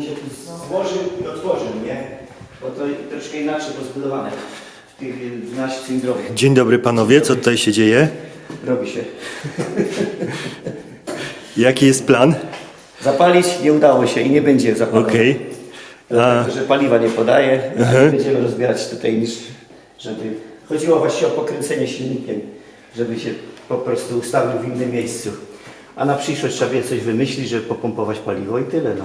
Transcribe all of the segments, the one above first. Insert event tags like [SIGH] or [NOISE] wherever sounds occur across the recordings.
mi się tu złożył i otworzył, nie? Bo to troszkę inaczej pozbudowane w tych y, 12 cylindrowych. Dzień dobry panowie, co tutaj się dzieje? Robi się. [LAUGHS] Jaki jest plan? Zapalić nie udało się i nie będzie zapalone. Okej. A, Dlatego, że paliwa nie podaje, a będziemy rozbierać tutaj niż, żeby... Chodziło właśnie o pokręcenie silnikiem, żeby się po prostu ustawił w innym miejscu. A na przyszłość trzeba będzie coś wymyślić, żeby popompować paliwo i tyle, no.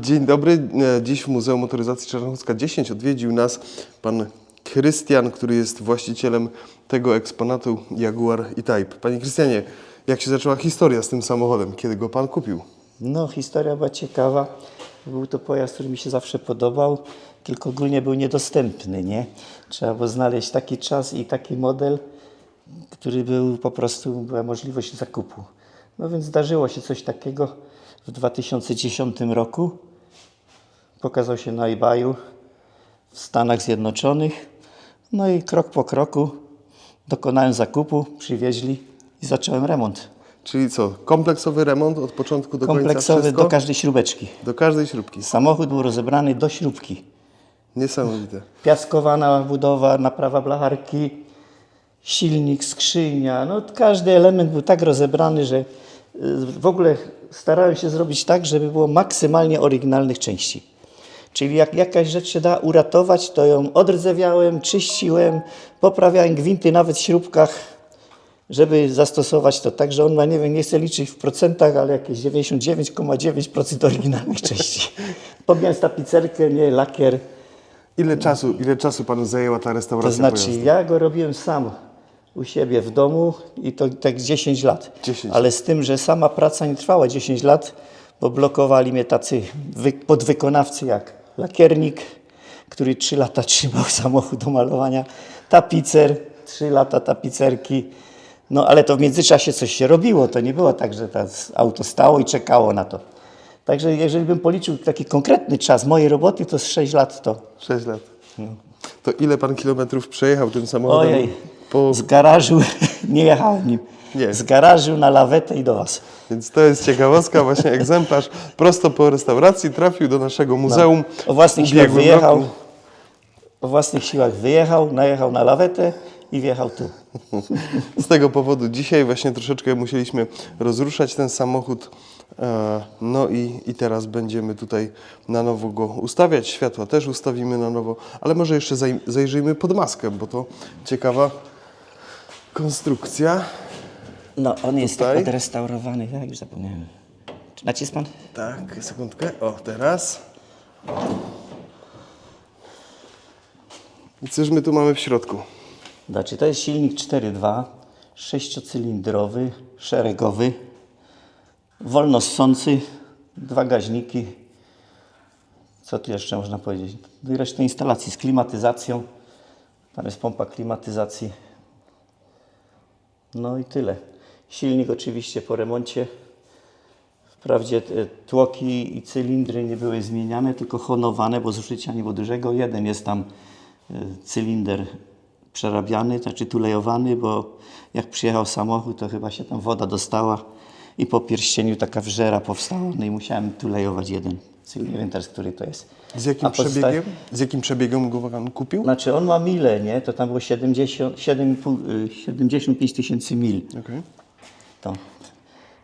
Dzień dobry. E, Dziś w Muzeum Motoryzacji Czarnochowska 10 odwiedził nas pan Krystian, który jest właścicielem tego eksponatu Jaguar E-Type. Panie Krystianie, jak się zaczęła historia z tym samochodem? Kiedy go pan kupił? No, historia była ciekawa. Był to pojazd, który mi się zawsze podobał, tylko ogólnie był niedostępny, nie? Trzeba było znaleźć taki czas i taki model, który był po prostu, była możliwość zakupu. No więc zdarzyło się coś takiego w 2010 roku. Pokazał się na eBayu w Stanach Zjednoczonych. No i krok po kroku dokonałem zakupu, przywieźli i zacząłem remont. Czyli co, kompleksowy remont od początku do końca Kompleksowy do każdej śrubeczki. do każdej śrubki. Samochód był rozebrany do śrubki. Niesamowite. Piaskowana budowa, naprawa blacharki, silnik, skrzynia. No, każdy element był tak rozebrany, że y, w ogóle starałem się zrobić tak, żeby było maksymalnie oryginalnych części. Czyli jak jakaś rzecz się da uratować, to ją odrdzewiałem, czyściłem, poprawiałem gwinty nawet w śrubkach, żeby zastosować to tak, że on ma, nie wiem, nie chcę liczyć w procentach, ale jakieś 99,9% oryginalnych części. [LAUGHS] Pomijając tapicerkę, nie, lakier. Ile czasu, ile czasu panu zajęła ta restauracja To znaczy, pojazdu? ja go robiłem sam u siebie w domu i to tak 10 lat. 10. Ale z tym, że sama praca nie trwała 10 lat, bo blokowali mnie tacy wy, podwykonawcy jak lakiernik, który 3 lata trzymał [LAUGHS] samochód do malowania, tapicer, 3 lata tapicerki. No ale to w międzyczasie coś się robiło. To nie było tak, że to auto stało i czekało na to. Także jeżeli bym policzył taki konkretny czas mojej roboty, to z 6 lat to 6 lat. To ile pan kilometrów przejechał tym samochodem? Ojej, Po... z garażu [LAUGHS] nie jechałem nim. Nie. Z garażu na lawetę i do Was. Więc to jest ciekawostka, właśnie egzemplarz prosto po restauracji trafił do naszego muzeum. O własnych siłach wyjechał. roku. O własnych siłach wyjechał, najechał na lawetę i wjechał tu. [LAUGHS] Z tego powodu dzisiaj właśnie troszeczkę musieliśmy rozruszać ten samochód. E, No i, i teraz będziemy tutaj na nowo go ustawiać. Światła też ustawimy na nowo, ale może jeszcze zaj- zajrzyjmy pod maskę, bo to ciekawa konstrukcja. No, on jest Tutaj? tak odrestaurowany, tak, już zapomniałem. Czy nacisk Pan? Tak, sekundkę. O, teraz. I cóż my tu mamy w środku? Znaczy, to jest silnik 4.2, sześciocylindrowy, szeregowy, wolno ssący, dwa gaźniki. Co tu jeszcze można powiedzieć? No i resztę instalacji z klimatyzacją. Tam jest pompa klimatyzacji. No i tyle. Silnik oczywiście po remoncie. Wprawdzie e, tłoki i cylindry nie były zmieniane, tylko honowane, bo zużycia nie było dużego. Jeden jest tam e, cylinder przerabiany, znaczy tulejowany, bo jak przyjechał samochód, to chyba się tam woda dostała i po pierścieniu taka wrzera powstała, no i musiałem tulejować jeden. Nie wiem teraz, który to jest. Z jakim podsta- przebiegiem? Z jakim przebiegiem go pan kupił? Znaczy on ma mile, nie? To tam było 70, 7,5, y, 75 tysięcy mil. Okej. To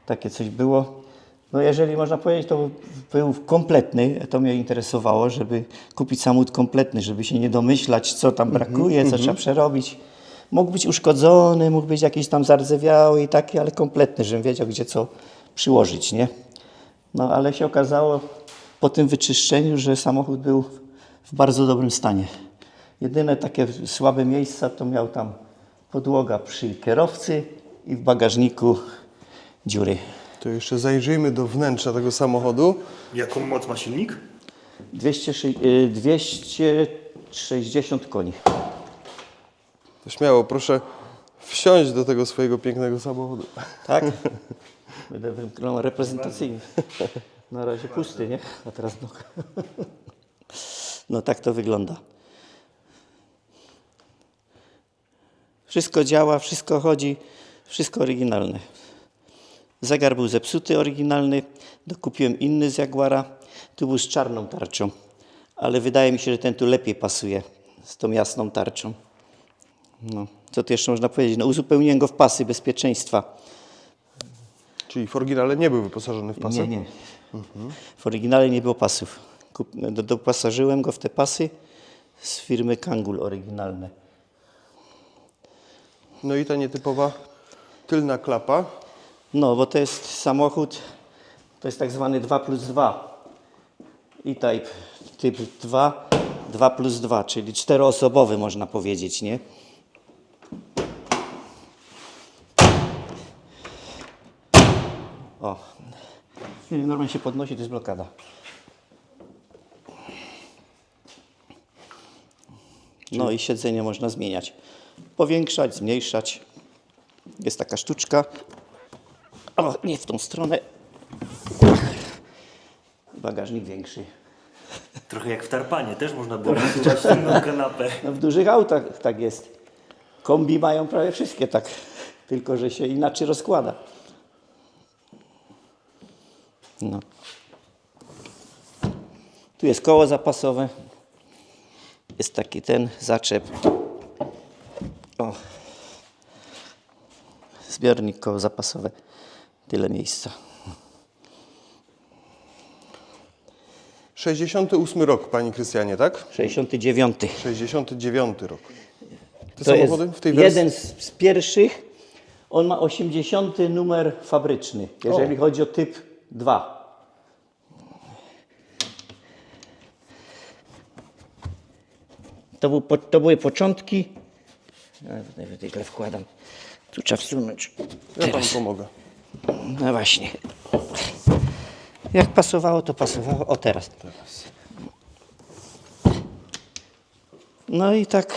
takie coś było. No jeżeli można powiedzieć, to był kompletny, to mnie interesowało, żeby kupić samochód kompletny, żeby się nie domyślać, co tam brakuje, co trzeba przerobić. Mógł być uszkodzony, mógł być jakiś tam zardzewiały i taki, ale kompletny, żebym wiedział, gdzie co przyłożyć, nie? No ale się okazało po tym wyczyszczeniu, że samochód był w bardzo dobrym stanie. Jedyne takie słabe miejsca to miał tam podłoga przy kierowcy i w bagażniku dziury. To jeszcze zajrzyjmy do wnętrza tego samochodu. jaką moc ma silnik? 200, y, 260 koni. To śmiało, proszę wsiąść do tego swojego pięknego samochodu. Tak? [LAUGHS] Będę wyglądał reprezentacyjnie. Na razie pusty, nie? A teraz no. [LAUGHS] No tak to wygląda. Wszystko działa, wszystko chodzi, wszystko oryginalne. Zegar był zepsuty, oryginalny. Dokupiłem inny z Jaguara. Tu był z czarną tarczą. Ale wydaje mi się, że ten tu lepiej pasuje z tą jasną tarczą. No, co tu jeszcze można powiedzieć? No, uzupełniłem go w pasy bezpieczeństwa. Czyli w oryginale nie był wyposażony w pasy? Nie, nie. W oryginale nie było pasów. Dopasażyłem go w te pasy z firmy Kangul oryginalne. No i ta nietypowa tylna klapa. No, bo to jest samochód, to jest tak zwany 2 plus 2. E-Type typ 2, 2 plus 2, czyli czteroosobowy można powiedzieć, nie? O, nie, normalnie się podnosi, to jest blokada. No i siedzenie można zmieniać. Powiększać, zmniejszać. Jest taka sztuczka. O, nie w tą stronę. Bagażnik większy. Trochę jak w Tarpanie, też można było wysuwać inną [LAUGHS] kanapę. No w dużych autach tak jest. Kombi mają prawie wszystkie tak, tylko że się inaczej rozkłada. No. Tu jest koło zapasowe. Jest taki ten zaczep. O. Zbiornik koło zapasowe. Tyle miejsca. 68 rok, Panie Krystianie, tak? 69. 69 rok. Te To jest w tej wersji? jeden z, z pierwszych. On ma 80 numer fabryczny, jeżeli chodzi o typ 2. To, był, to były początki. Ja tutaj źle wkładam. Tu trzeba wsunąć. Ja Panu pomogę. No właśnie. Jak pasowało, to pasowało. O teraz. No i tak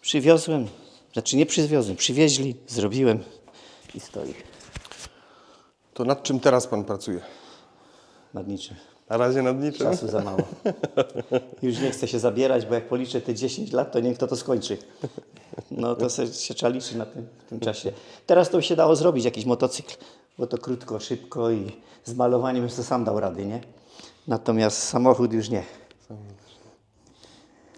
przywiozłem, znaczy nie przywiozłem, przywieźli, zrobiłem i stoi To nad czym teraz Pan pracuje? nad niczym. Na razie nad niczym? Czasu za mało. Już nie chcę się zabierać, bo jak policzę te 10 lat, to niech kto to skończy. No to se, się trzeba liczyć na tym, tym czasie. Teraz to by się dało zrobić, jakiś motocykl, bo to krótko, szybko i z malowaniem już to sam dał rady, nie? Natomiast samochód już nie.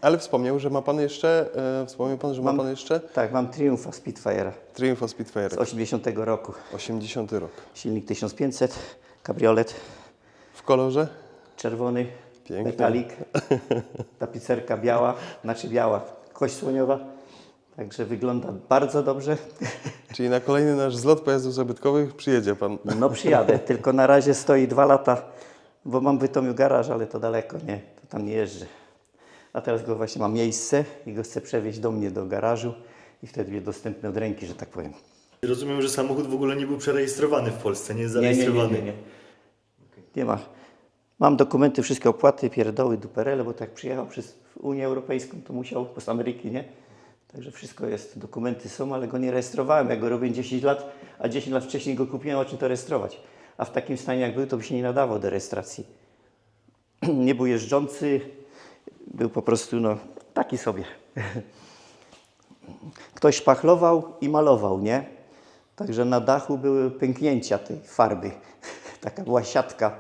Ale wspomniał, że ma Pan jeszcze, e, wspomniał Pan, że ma Pan jeszcze Tak, mam Triumfa Spitfire'a Triumph Spitfire. z 80 roku. 80 rok. Silnik 1500, kabriolet, W kolorze? czerwony, Piękny. metalik, [LAUGHS] tapicerka biała, znaczy biała, kość słoniowa. Także wygląda bardzo dobrze. [LAUGHS] Czyli na kolejny nasz zlot pojazdów zabytkowych przyjedzie Pan. No przyjadę, [LAUGHS] tylko na razie stoi dwa lata, bo mam w Bytomiu garaż, ale to daleko, nie, to tam nie jeżdżę. A teraz go właśnie mam miejsce i go chcę przewieźć do mnie do garażu i wtedy będzie dostępny od ręki, że tak powiem. Rozumiem, że samochód w ogóle nie był przerejestrowany w Polsce, nie jest Nie, nie, nie, zarejestrowany. nie, nie. nie ma. Mam dokumenty, wszystkie opłaty, pierdoły, duperele, bo tak przyjechał przez Unię Europejską, to musiał, z Ameryki, nie? Także wszystko jest, dokumenty są, ale go nie rejestrowałem. Ja go robię 10 lat, a 10 lat wcześniej go kupiłem, o czym to rejestrować? A w takim stanie jak był, to by się nie nadawał do rejestracji. [CLEARS THROAT] nie był jeżdżący, był po prostu no, taki sobie. Ktoś szpachlował i malował, nie? Także na dachu były pęknięcia tej farby. [LAUGHS] Taka była siatka.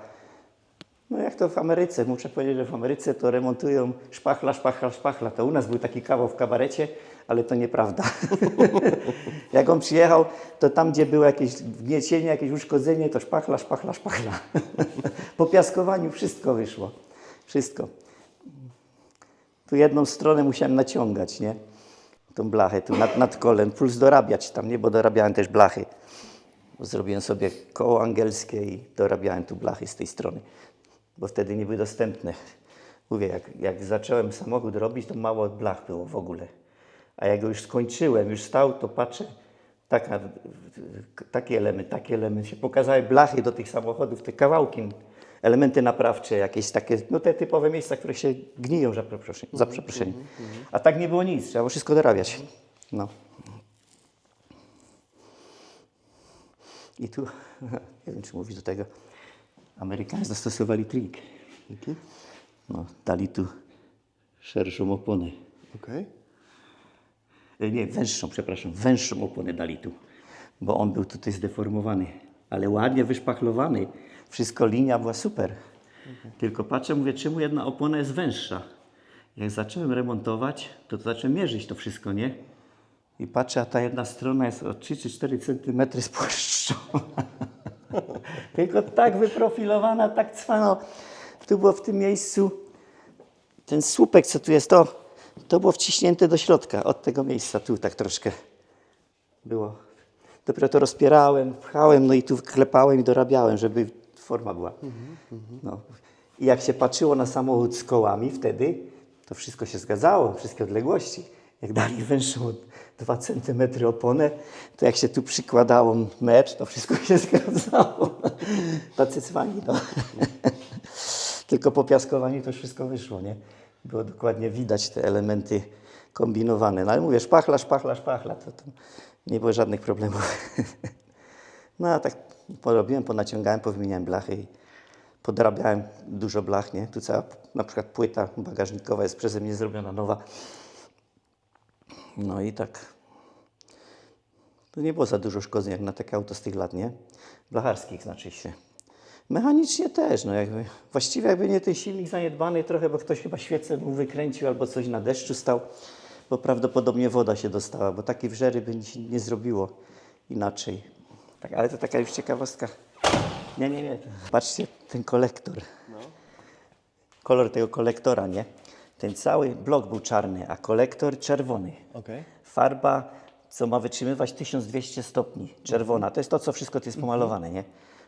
No jak to w Ameryce, muszę powiedzieć, że w Ameryce to remontują szpachla, szpachla, szpachla. To u nas był taki kawał w kabarecie, ale to nieprawda. [LAUGHS] jak on przyjechał, to tam, gdzie było jakieś wgniecienie, jakieś uszkodzenie, to szpachla, szpachla, szpachla. [LAUGHS] po piaskowaniu wszystko wyszło. Wszystko. Tu jedną stronę musiałem naciągać, nie? Tą blachę tu nad, nad kolem, plus dorabiać tam, nie? Bo dorabiałem też blachy. Zrobiłem sobie koło angielskie i dorabiałem tu blachy z tej strony, bo wtedy nie były dostępne. Mówię, jak, jak zacząłem samochód robić, to mało blach było w ogóle. A jak go już skończyłem, już stał, to patrzę, taka, taki element, taki się pokazały blachy do tych samochodów, te kawałki, elementy naprawcze, jakieś takie, no te typowe miejsca, które się gniją za przeproszeniem. Za przeproszeniem. A tak nie było nic, trzeba było wszystko dorabiać. No. I tu, [LAUGHS] nie wiem czy mówić do tego, Amerykanie zastosowali trik. No, dali tu szerszą oponę. Okej. E, Nie, węższą, przepraszam, węższą oponę dali tu. bo on był tutaj zdeformowany, ale ładnie wyszpachlowany. Wszystko linia była super. Tylko patrzę, mówię, czemu jedna opona jest węższa. Jak zacząłem remontować, to, to zacząłem mierzyć to wszystko, nie? I patrzę, a ta jedna strona jest o 3 czy 4 centymetry spłaszczona. [LAUGHS] Tylko tak wyprofilowana, tak cwano. Tu było w tym miejscu ten słupek, co tu jest, to, to było wciśnięte do środka, od tego miejsca, tu tak troszkę było. Dopiero to rozpierałem, pchałem, no i tu klepałem i dorabiałem, żeby forma była. No. I jak się patrzyło na samochód z kołami wtedy, to wszystko się zgadzało, wszystkie odległości. Jak dali węższą 2 cm oponę, to jak się tu przykładało mecz, to wszystko [LAUGHS] się zgadzało. Tacy cwani, no. [LAUGHS] Tylko po piaskowaniu to wszystko wyszło, nie? Było dokładnie widać te elementy kombinowane. No ale mówię, szpachla, szpachla, szpachla, to tam nie było żadnych problemów. [LAUGHS] No a tak porobiłem, ponaciągałem, powymieniałem blachy i podrabiałem dużo blach, nie? Tu cała na przykład płyta bagażnikowa jest przeze mnie zrobiona nowa. No i tak. To nie było za dużo szkodzeń jak na takie auto z tych lat, nie? Blacharskich znaczy się. Mechanicznie też, no jakby. Właściwie jakby nie ten silnik zaniedbany trochę, bo ktoś chyba świecę mu wykręcił albo coś na deszczu stał, bo prawdopodobnie woda się dostała, bo takiej wżery by się nie zrobiło inaczej. Tak, ale to taka już ciekawostka. Nie, nie, nie. Patrzcie, ten kolektor. Kolor tego kolektora, nie? Ten cały blok był czarny, a kolektor czerwony. Okej. Farba, co ma wytrzymywać 1200 stopni, czerwona. To jest to, co wszystko tu jest pomalowane, nie?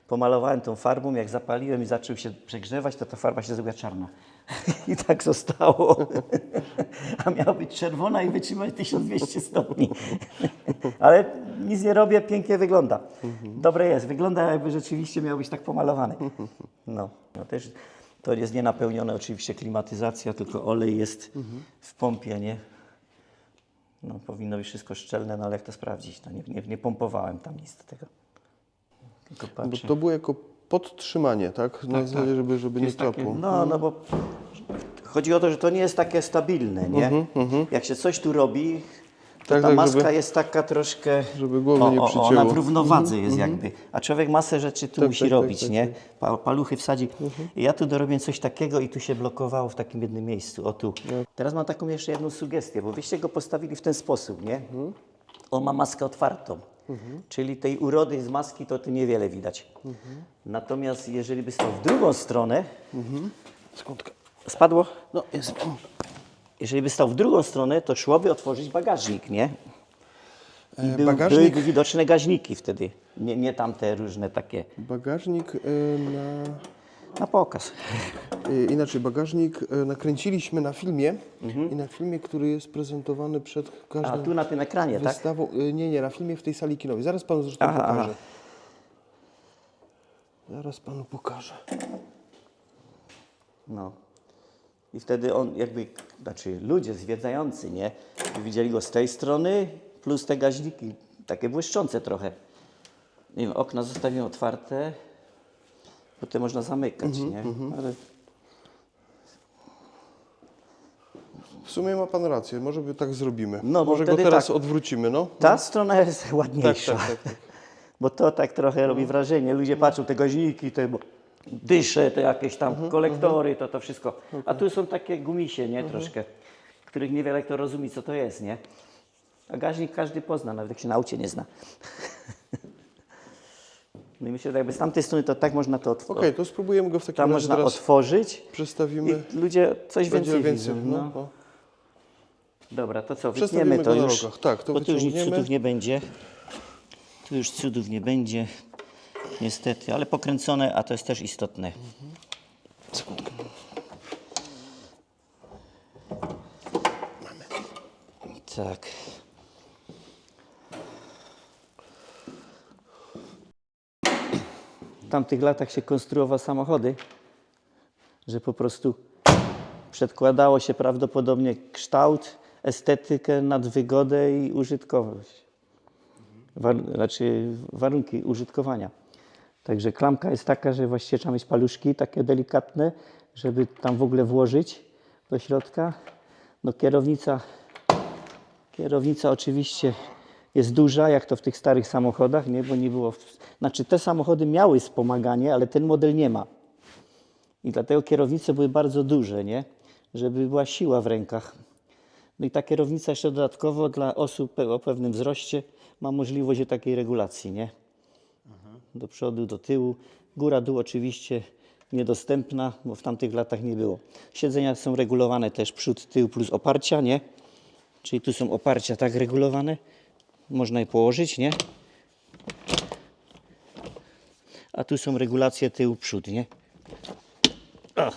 Pomalowałem tą farbą, jak zapaliłem i zaczął się przegrzewać, to ta farba się zrobiła czarna. [LAUGHS] I tak zostało. [LAUGHS] A miała być czerwona i wytrzymać 1200 stopni. [LAUGHS] Ale nic nie robię, pięknie wygląda. Dobre jest, wygląda jakby rzeczywiście miał być tak pomalowany. No, no też to jest nienapełnione oczywiście klimatyzacja, tylko olej jest w pompie, nie? No, powinno być wszystko szczelne, no ale jak to sprawdzić? No, nie, nie, nie pompowałem tam nic do tego. Tylko Bo to było jako podtrzymanie, tak? Na zasadzie, żeby, żeby nie takie, no, no bo chodzi o to, że to nie jest takie stabilne, nie? Jak się coś tu robi, to Tak, ta tak, maska żeby- jest taka troszkę... żeby głowy nie o, o, przycięło. Ona w równowadze jest jakby, a człowiek masę rzeczy tu Tak, musi tak, tak, robić, tak, nie? Pa, paluchy wsadzi. I ja tu dorobiłem coś takiego i tu się blokowało w takim jednym miejscu, o tu. Teraz mam taką jeszcze jedną sugestię, bo wyście go postawili w ten sposób, nie? On ma maskę otwartą, czyli tej urody z maski to tu niewiele widać. Natomiast jeżeli by stał w drugą stronę, Sekundkę. spadło? No, jest. Jeżeli by stał w drugą stronę, to szłoby otworzyć bagażnik, nie? I E, był, bagażnik- byłyby widoczne gaźniki wtedy, nie, nie tamte różne takie. Bagażnik y, na... Na pokaz. Y, Inaczej, bagażnik y, nakręciliśmy na filmie i na filmie, który jest prezentowany przed Mhm. A tu na tym ekranie, tak? wystawą. y, Nie, nie, na filmie w tej sali kinowej. Zaraz panu zresztą Aha, pokażę. aha. Zaraz panu pokażę. No. I wtedy on jakby, znaczy ludzie zwiedzający, nie? Widzieli go z tej strony, plus te gaźniki, takie błyszczące trochę. Nie wiem, okna zostawiłem otwarte, bo te można zamykać, nie? Ale W sumie ma pan rację, może by tak zrobimy. No, bo może go wtedy teraz tak. odwrócimy, no. ta strona jest [LAUGHS] ładniejsza. tak, tak, tak. [LAUGHS] Bo to tak trochę robi wrażenie. Ludzie patrzą, te gaźniki, te bo- dysze, te jakieś tam Mhm, kolektory, to to wszystko. A tu są takie gumisie, nie, troszkę, których niewiele kto rozumie, co to jest, nie? A gaźnik każdy pozna, nawet jak się na aucie nie zna. No i myślę, że jakby z tamtej strony to tak można to otworzyć. Okej, to spróbujemy go w takim Tam razie można otworzyć przestawimy. i ludzie coś więcej, więcej, widzą. no. No. Dobra, to co, wytniemy to już. rogach. Tak, to bo tu już nic cudów nie będzie. Tu już cudów nie będzie, niestety, ale pokręcone, a to jest też istotne. Sekundkę. Tak. W tamtych latach się konstruowało samochody, że po prostu przedkładało się prawdopodobnie kształt, estetykę nad wygodę i użytkowość. War, znaczy warunki użytkowania. Także klamka jest taka, że właściwie trzeba mieć paluszki takie delikatne, żeby tam w ogóle włożyć do środka. No kierownica Kierownica oczywiście jest duża, jak to w tych starych samochodach, nie? Bo nie było. Znaczy, te samochody miały wspomaganie, ale ten model nie ma. I dlatego kierownice były bardzo duże, nie? Żeby była siła w rękach. No i ta kierownica jeszcze dodatkowo dla osób o pewnym wzroście ma możliwość takiej regulacji, nie? Do przodu, do tyłu. Góra, dół oczywiście niedostępna, bo w tamtych latach nie było. Siedzenia są regulowane też przód, tył plus oparcia, nie? Czyli tu są oparcia tak regulowane. Można je położyć, nie? A tu są regulacje tył, przód, nie? O,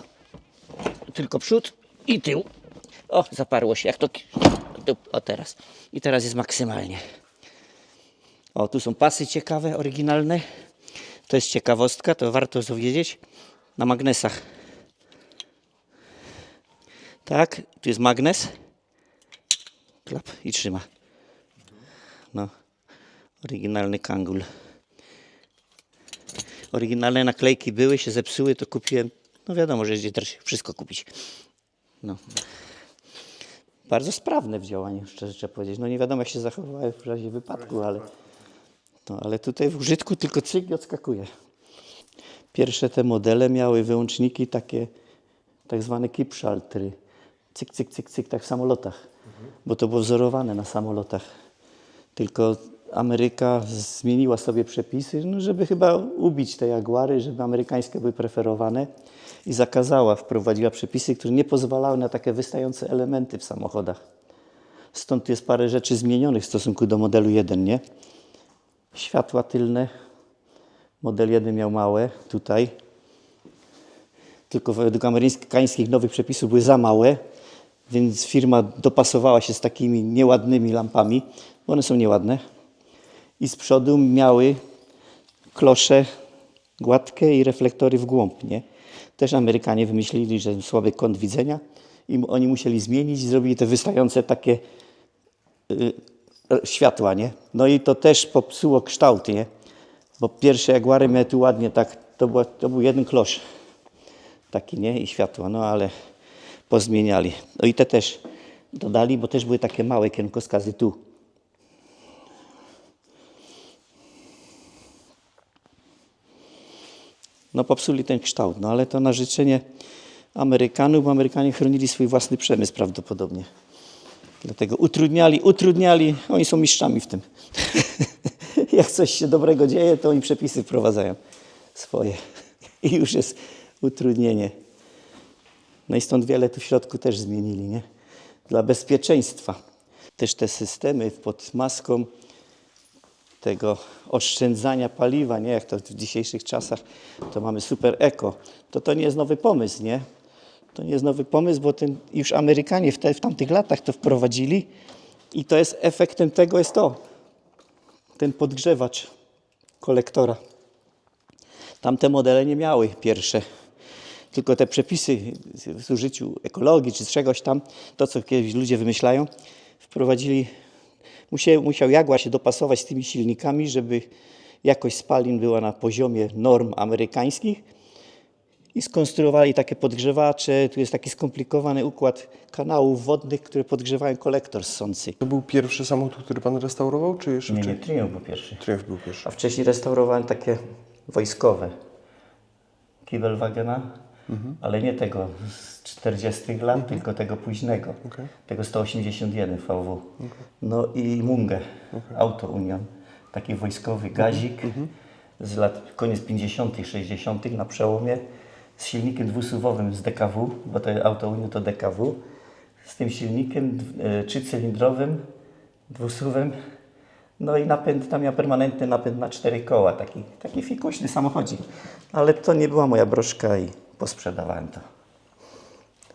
tylko przód i tył. O, zaparło się, jak to... O, teraz. I teraz jest maksymalnie. O, tu są pasy ciekawe, oryginalne. To jest ciekawostka, to warto to wiedzieć. Na magnesach. Tak, tu jest magnes. Klap i trzyma. No, oryginalny kangul. Oryginalne naklejki były, się zepsuły, to kupiłem. No wiadomo, że gdzie też wszystko kupić. No. Bardzo sprawne w działaniu, szczerze trzeba powiedzieć. No nie wiadomo, jak się zachowały w razie wypadku, ale, no, ale tutaj w użytku tylko cyk i odskakuje. Pierwsze te modele miały wyłączniki takie, tak zwane kipszaltry. Cyk, cyk, cyk, cyk, tak w samolotach. Bo to było wzorowane na samolotach. Tylko Ameryka zmieniła sobie przepisy, no żeby chyba ubić te Jaguary, żeby amerykańskie były preferowane i zakazała, wprowadziła przepisy, które nie pozwalały na takie wystające elementy w samochodach. Stąd jest parę rzeczy zmienionych w stosunku do modelu 1, nie? Światła tylne. Model 1 miał małe, tutaj. Tylko według amerykańskich nowych przepisów były za małe, więc firma dopasowała się z takimi nieładnymi lampami, bo one są nieładne. I z przodu miały klosze gładkie i reflektory w głąb, nie? Też Amerykanie wymyślili, że słaby kąt widzenia i oni musieli zmienić i zrobili te wystające takie y, światła, nie? No i to też popsuło kształt, nie? Bo pierwsze Jaguary miały tu ładnie tak, to, była, to był jeden klosz taki, nie? I światło, no ale pozmieniali. No i te też dodali, bo też były takie małe kierunkowskazy tu. No popsuli ten kształt, no ale to na życzenie Amerykanów, bo Amerykanie chronili swój własny przemysł prawdopodobnie. Dlatego utrudniali, utrudniali, oni są mistrzami w tym. [LAUGHS] Jak coś się dobrego dzieje, to oni przepisy wprowadzają swoje. I już jest utrudnienie. No i stąd wiele tu w środku też zmienili, nie? Dla bezpieczeństwa. Też te systemy pod maską tego oszczędzania paliwa, nie? Jak to w dzisiejszych czasach, to mamy super eko. To to nie jest nowy pomysł, nie? To nie jest nowy pomysł, bo ten, już Amerykanie w, te, w tamtych latach to wprowadzili i to jest efektem tego jest to. Ten podgrzewacz kolektora. Tamte modele nie miały pierwsze. Tylko te przepisy w użyciu ekologii czy czegoś tam, to co kiedyś ludzie wymyślają, wprowadzili. Musiał, musiał Jaguar się dopasować z tymi silnikami, żeby jakość spalin była na poziomie norm amerykańskich i skonstruowali takie podgrzewacze. Tu jest taki skomplikowany układ kanałów wodnych, które podgrzewają kolektor ssący. To był pierwszy samochód, który pan restaurował, czy jeszcze Nie, nie? Triumph był pierwszy. Triumph był pierwszy. A wcześniej restaurowałem takie wojskowe. Kibelwagena, ale nie tego z 40 lat, tylko tego późnego. Tego 181 VW. No i Mungę, Auto Union. Taki wojskowy gazik z lat koniec 50., 60. na przełomie z silnikiem dwusuwowym z DKW, bo to Auto Union to DKW. Z tym silnikiem e, trzycylindrowym, dwusuwem no i napęd, tam miał permanentny napęd na cztery koła, taki, taki fikuśny samochodzik. Ale to nie była moja broszka i posprzedawałem to.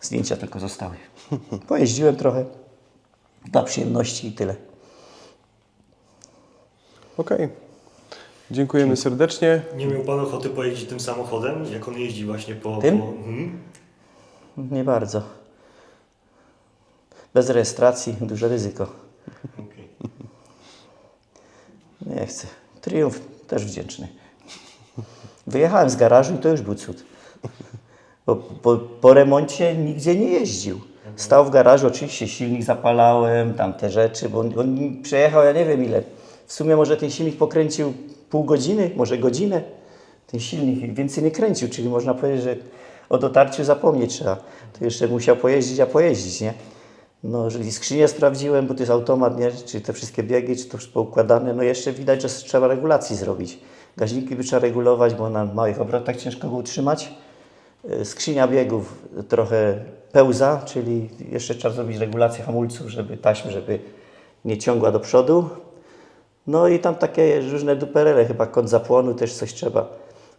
Zdjęcia tylko zostały. [LAUGHS] Pojeździłem trochę dla przyjemności i tyle. Okej. Dziękujemy serdecznie. Nie miał pan ochoty pojeździć tym samochodem, jak on jeździ właśnie po... Tym? po mhm. Nie bardzo. Bez rejestracji, duże ryzyko. Okej. [LAUGHS] Nie chcę. Triumf też wdzięczny. Wyjechałem z garażu i to już był cud. Bo po, po remoncie nigdzie nie jeździł. Stał w garażu, oczywiście silnik zapalałem, tam te rzeczy, bo on, on przejechał, ja nie wiem ile. W sumie może ten silnik pokręcił pół godziny, może godzinę. Ten silnik więcej nie kręcił, czyli można powiedzieć, że o dotarciu zapomnieć trzeba. To jeszcze musiał pojeździć, a pojeździć, nie? No, że i skrzynię sprawdziłem, bo to jest automat, nie? Czy te wszystkie biegi, czy to wszystko poukładane. No jeszcze widać, że trzeba regulacji zrobić. Gaźniki by trzeba regulować, bo na małych obrotach ciężko go utrzymać. Y, Skrzynia biegów trochę pełza, czyli jeszcze trzeba zrobić regulację hamulców, żeby taśmy, żeby nie ciągła do przodu. No i tam takie różne duperele, chyba kąt zapłonu też coś trzeba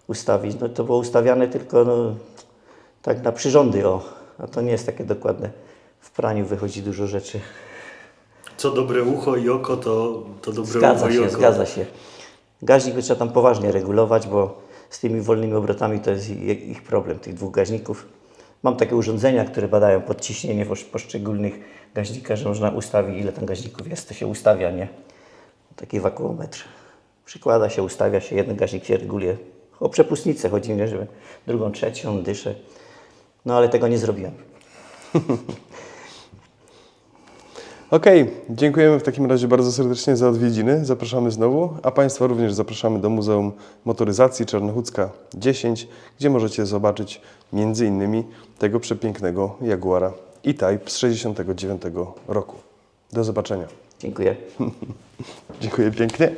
ustawić. No to było ustawiane tylko no, tak na przyrządy, o. A to nie jest takie dokładne. W praniu wychodzi dużo rzeczy. Co dobre ucho i oko, to, to dobre Zgadza ucho i się, oko. zgadza się. Gaźnik by trzeba tam poważnie regulować, bo z tymi wolnymi obrotami to jest ich problem, tych dwóch gaźników. Mam takie urządzenia, które badają podciśnienie poszczególnych gaźnikach, że można ustawić, ile tam gaźników jest, to się ustawia, nie? Taki wakuometr. Przykłada się, ustawia się, jeden gaźnik się reguluje. O przepustnicę chodzi, nie, żeby drugą, trzecią, dyszę. No ale tego nie zrobiłem. [LAUGHS] Okej, dziękujemy w takim razie bardzo serdecznie za odwiedziny. Zapraszamy znowu, a Państwa również zapraszamy do Muzeum Motoryzacji Czarnochódzka 10, gdzie możecie zobaczyć innymi tego przepięknego Jaguara E-Type z 69 roku. Do zobaczenia. Dziękuję. [LAUGHS] Dziękuję pięknie.